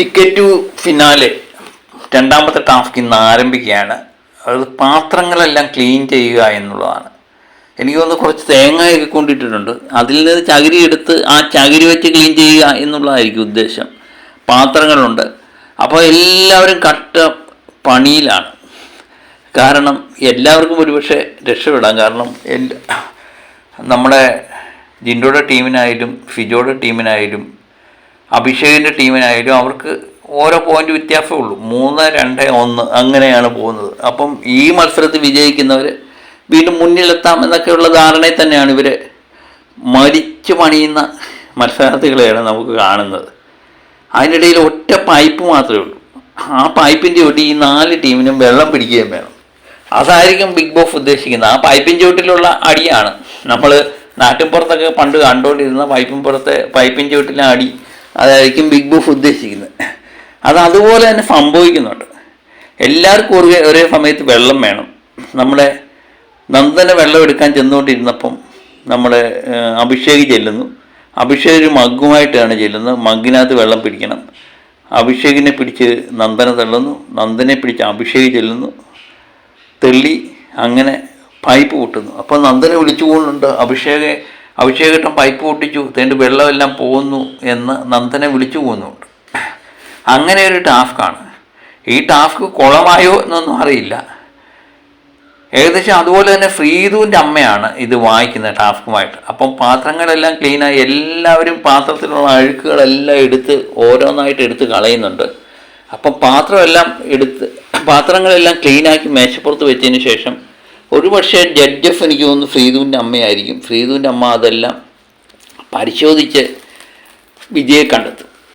Ticket to finale രണ്ടാമത്തെ task ഇന്ന് ആരംഭിക്കുകയാണ്. അത് പാത്രങ്ങളെല്ലാം ക്ലീൻ ചെയ്യുക എന്നുള്ളതാണ്. എനിക്ക് തോന്നുന്നു കുറച്ച് തേങ്ങയൊക്കെ കൊണ്ടിട്ടിട്ടുണ്ട്. അതിൽ നിന്ന് ചകിരി എടുത്ത് ആ ചകിരി വെച്ച് ക്ലീൻ ചെയ്യുക എന്നുള്ളതായിരിക്കും ഉദ്ദേശം. പാത്രങ്ങളുണ്ട്. അപ്പോൾ എല്ലാവരും കട്ട പണിയിലാണ്. കാരണം എല്ലാവർക്കും ഒരുപക്ഷെ രക്ഷപ്പെടാം. കാരണം നമ്മുടെ ജിൻഡോയുടെ ടീമിനായാലും ഫിജോയുടെ ടീമിനായാലും അഭിഷേകിന്റെ ടീമിനായാലും അവർക്ക് ഓരോ പോയിന്റ് വ്യത്യാസമേ ഉള്ളൂ. മൂന്ന് രണ്ട് ഒന്ന് അങ്ങനെയാണ് പോകുന്നത്. അപ്പം ഈ മത്സരത്തിൽ വിജയിക്കുന്നവർ വീണ്ടും മുന്നിലെത്താം എന്നൊക്കെയുള്ള ധാരണയിൽ തന്നെയാണ് ഇവർ മരിച്ചു പണിയുന്ന മത്സരാർത്ഥികളെയാണ് നമുക്ക് കാണുന്നത്. അതിനിടയിൽ ഒറ്റ പൈപ്പ് മാത്രമേ ഉള്ളൂ. ആ പൈപ്പിന്റെ ഒട്ടി ഈ നാല് ടീമിനും വെള്ളം പിടിക്കുകയും വേണം. അതായിരിക്കും ബിഗ് ബോസ് ഉദ്ദേശിക്കുന്നത്. ആ പൈപ്പിൻ ചുവട്ടിലുള്ള അടിയാണ്. നമ്മൾ നാട്ടിൻപുറത്തൊക്കെ പണ്ട് കണ്ടുകൊണ്ടിരുന്ന പൈപ്പിൻ പുറത്തെ പൈപ്പിൻ ചുവട്ടിലെ അടി അതായിരിക്കും ബിഗ് ബൂഫ് ഉദ്ദേശിക്കുന്നത്. അത് അതുപോലെ തന്നെ സംഭവിക്കുന്നുണ്ട്. എല്ലാവർക്കും ഒരു ഒരേ സമയത്ത് വെള്ളം വേണം. നമ്മുടെ നന്ദന വെള്ളം എടുക്കാൻ ചെന്നുകൊണ്ടിരുന്നപ്പം നമ്മൾ അഭിഷേക് ചെല്ലുന്നു. അഭിഷേക് ഒരു മഗ്ഗുമായിട്ടാണ് ചെല്ലുന്നത്. മഗ്ഗിനകത്ത് വെള്ളം പിടിക്കണം. അഭിഷേകിനെ പിടിച്ച് നന്ദന തള്ളുന്നു. നന്ദനെ പിടിച്ച് അഭിഷേക് ചെല്ലുന്നു. തെള്ളി അങ്ങനെ പൈപ്പ് പൊട്ടുന്നു. അപ്പോൾ നന്ദനെ വിളിച്ചു പോകുന്നുണ്ട് അഭിഷേകെ അഭിഷേകട്ടൻ പൈപ്പ് പൊട്ടിച്ചു. തേണ്ട് വെള്ളമെല്ലാം പോകുന്നു എന്ന് നന്ദനെ വിളിച്ചു പോകുന്നുണ്ട് അങ്ങനെ ഒരു ടാസ്ക്കാണ് ഈ ടാസ്ക് കുളമായോ എന്നൊന്നും അറിയില്ല. ഏകദേശം അതുപോലെ തന്നെ ശ്രീതുവിന്റെ അമ്മയാണ് ഇത് വായിക്കുന്നത് ടാസ്കുമായിട്ട്. അപ്പം പാത്രങ്ങളെല്ലാം ക്ലീനായി എല്ലാവരും പാത്രത്തിലുള്ള അഴുക്കുകളെല്ലാം എടുത്ത് ഓരോന്നായിട്ട് എടുത്ത് കളയുന്നുണ്ട്. അപ്പം പാത്രമെല്ലാം എടുത്ത് പാത്രങ്ങളെല്ലാം ക്ലീനാക്കി മേശപ്പുറത്ത് വെച്ചതിന് ശേഷം ഒരു ജഡ്ജസ് എനിക്ക് തോന്നുന്നു ഫ്രീദുവിന്റെ അമ്മയായിരിക്കും. ഫ്രീദുവിന്റെ അമ്മ അതെല്ലാം പരിശോധിച്ച് വിജയെ കണ്ടെത്തും.